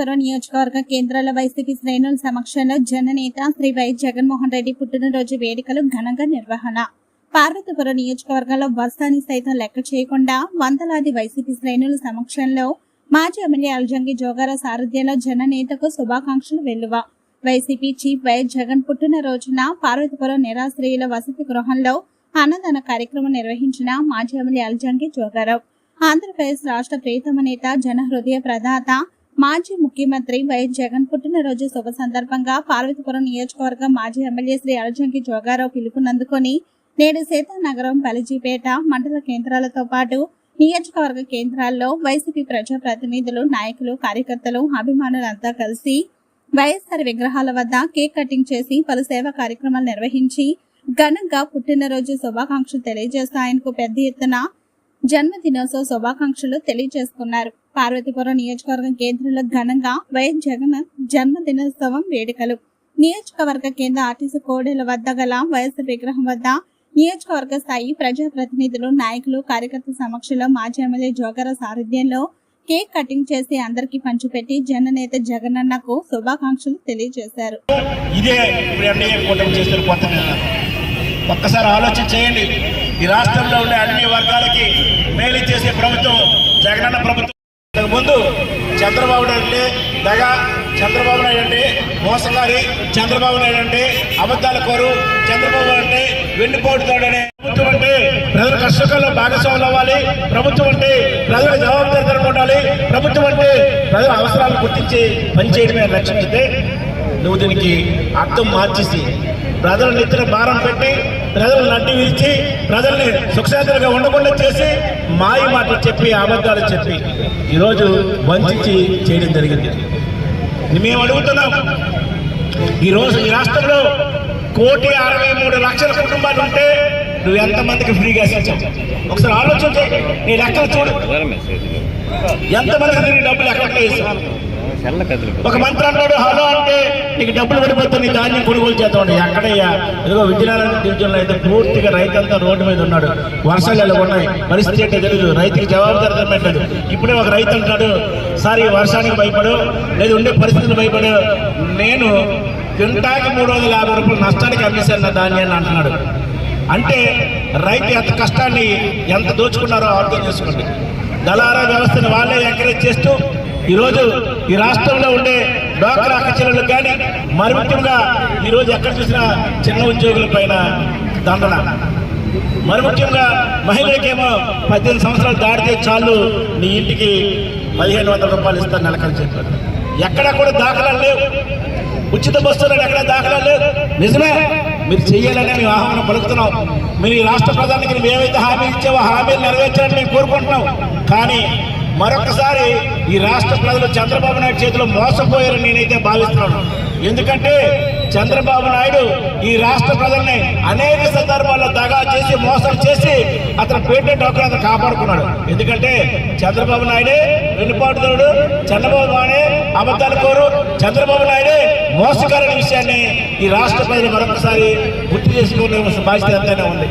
పార్వతీపురం నియోజకవర్గ కేంద్రాల వైసీపీ శ్రేణుల సమక్షంలో జననేత శ్రీ వైఎస్ జగన్మోహన్ రెడ్డి పుట్టినరోజు వేడుకలు ఘనంగా నిర్వహణ. పార్వతీపురం నియోజకవర్గంలో వర్షాన్ని సైతం లెక్క చేయకుండా వందలాది వైసీపీ శ్రేణుల సమక్షంలో మాజీ ఎమ్మెల్యే అల్జంగి జోగార సారథ్యంలో జననేతకు శుభాకాంక్షలు వెల్లువ. వైసీపీ చీఫ్ వైఎస్ జగన్ పుట్టినరోజున పార్వతీపురం నిరాశ్రయుల వసతి గృహంలో అన్నదాన కార్యక్రమం నిర్వహించిన మాజీ ఎమ్మెల్యే అల్జంగి జోగారావు ఆంధ్రప్రదేశ్ రాష్ట్ర ప్రియతమ నేత జనహృదయ ప్రదాత మాజీ ముఖ్యమంత్రి వైఎస్ జగన్ పుట్టినరోజు శుభ సందర్భంగా పార్వతీపురం నియోజకవర్గం మాజీ ఎమ్మెల్యే శ్రీ అలజంకి జోగారావు పిలుపునందుకొని నేడు సీతానగరం బలిజీపేట మండల కేంద్రాలతో పాటు నియోజకవర్గ కేంద్రాల్లో వైసీపీ ప్రజాప్రతినిధులు నాయకులు కార్యకర్తలు అభిమానులంతా కలిసి వైఎస్ఆర్ విగ్రహాల వద్ద కేక్ కటింగ్ చేసి పలు సేవా కార్యక్రమాలు నిర్వహించి ఘనంగా పుట్టినరోజు శుభాకాంక్షలు తెలియజేస్తూ ఆయనకు పెద్ద ఎత్తున జన్మదినోత్సవ శుభాకాంక్షలు తెలియజేసుకున్నారు. పార్వతీపురం నియోజకవర్గం కేంద్రంలో ఘనంగా వైఎస్ జగన్ జన్మదినోత్సవం వేడుకలు. నియోజకవర్గ కేంద్ర ఆర్టీసీ కోడెల వద్ద గల వయస్సు విగ్రహం వద్ద నియోజకవర్గ స్థాయి ప్రజాప్రతినిధులు నాయకులు కార్యకర్త సమక్షంలో మాజీ ఎమ్మెల్యే జోగర సారథ్యంలో కేక్ కటింగ్ చేసి అందరికి పంచిపెట్టి జననేత జగనన్నకు శుభాకాంక్షలు తెలియజేశారు. ఇదే ఒక్కసారి ఆలోచన చేయండి. ఈ రాష్ట్రంలో ఉండే అన్ని వర్గాలకి మేలు చేసే ప్రభుత్వం జగనన్న ప్రభుత్వం ముందు చంద్రబాబు నాయుడు అంటే దగ చంద్రబాబు నాయుడు అంటే మోసగారి చంద్రబాబు నాయుడు అంటే అబద్ధాల కోరు. చంద్రబాబు అంటే వెన్నుపోటుతాడనే ప్రభుత్వం అంటే ప్రజల కష్టకాల్లో భాగస్వాములు అవ్వాలి. ప్రభుత్వం అంటే ప్రజల జవాబుదారితనం ఉండాలి. ప్రభుత్వం అంటే ప్రజల అవసరాలు గుర్తించి పనిచేయడమే లక్ష్యం నువ్వు దీనికి అర్థం మార్చేసి ప్రజల నెత్తిన భారం పెట్టి ప్రజలు నడ్డి విరిచి ప్రజల్ని సుఖశాంతులుగా ఉండకుండా చేసి మాయ మాటలు చెప్పి అబద్ధాలు చెప్పి ఈరోజు వంచి చేయడం జరిగింది. మేము అడుగుతున్నాం ఈరోజు ఈ రాష్ట్రంలో కోటి అరవై మూడు లక్షల కుటుంబాలు ఉంటే నువ్వు ఎంతమందికి ఫ్రీగా ఇచ్చావు ఒకసారి ఆలోచించే నీ లెక్కలు చూడు. ఎంతమందికి డబ్బులు ఎక్కడ వేసావు? ఒక మంత్రి అన్నాడు హలో అంటే నీకు డబ్బులు పడిపోతుంది ధాన్యం కొనుగోలు చేద్దాం ఎక్కడయ్యా? ఇదిగో విజయనగరం డివిజన్లో అయితే పూర్తిగా రైతంతా రోడ్డు మీద ఉన్నాడు. వర్షాలు ఎలా ఉన్నాయి. పరిస్థితి ఏంటో తెలియదు రైతుకి జవాబుదారితనం పెట్టలేదు. ఇప్పుడే ఒక రైతు అంటాడు సార్ ఈ వర్షానికి భయపడు లేదు ఉండే పరిస్థితులు భయపడు. నేను క్వింటాకి మూడు వందల యాభై రూపాయలు నష్టానికి అమ్మేశాను నా ధాన్యాన్ని అంటున్నాడు. అంటే రైతు ఎంత కష్టాన్ని ఎంత దోచుకున్నారో అర్థం చేసుకోండి. దళారా వ్యవస్థను వాళ్ళే ఎంకరేజ్ చేస్తూ ఈరోజు ఈ రాష్ట్రంలో ఉండే డ్వాక్రా అక్కచెల్లెలకు కానీ మరి ముఖ్యంగా ఈరోజు ఎక్కడ చూసినా చిన్న ఉద్యోగుల పైన దండన. మరి ముఖ్యంగా మహిళలకేమో పద్దెనిమిది సంవత్సరాలు దాటితే చాలు నీ ఇంటికి పదిహేను వందల రూపాయలు ఇస్తాను నెలకని చెప్పారు. ఎక్కడ కూడా దాఖలాలు లేవు. ఉచిత బస్సులు ఎక్కడ దాఖలాలు లేవు. నిజమే మీరు చేయాలనే మేము ఆహ్వానం పలుకుతున్నాం. మీరు ఈ రాష్ట్ర ప్రధానికి మేము ఏవైతే హామీ ఇచ్చావో హామీలు నెరవేర్చాలని మేము కోరుకుంటున్నాం. కానీ మరొకసారి ఈ రాష్ట్ర ప్రజలు చంద్రబాబు నాయుడు చేతిలో మోసపోయారని నేనైతే భావిస్తున్నాను. ఎందుకంటే చంద్రబాబు నాయుడు ఈ రాష్ట్ర ప్రజల్ని అనేక సందర్భాల్లో దగా చేసి మోసం చేసి అతను పేటెంట్ హక్కును అతను కాపాడుకున్నాడు. ఎందుకంటే చంద్రబాబు నాయుడే వెన్నుపాటుదారుడు చంద్రబాబు నాయుడే అబద్ధాలు కోరు. చంద్రబాబు నాయుడే మోసకరమైన విషయాన్ని ఈ రాష్ట్ర ప్రజలు మరొకసారి గుర్తు చేసుకునే బాధ్యత ఎంతైనా ఉంది.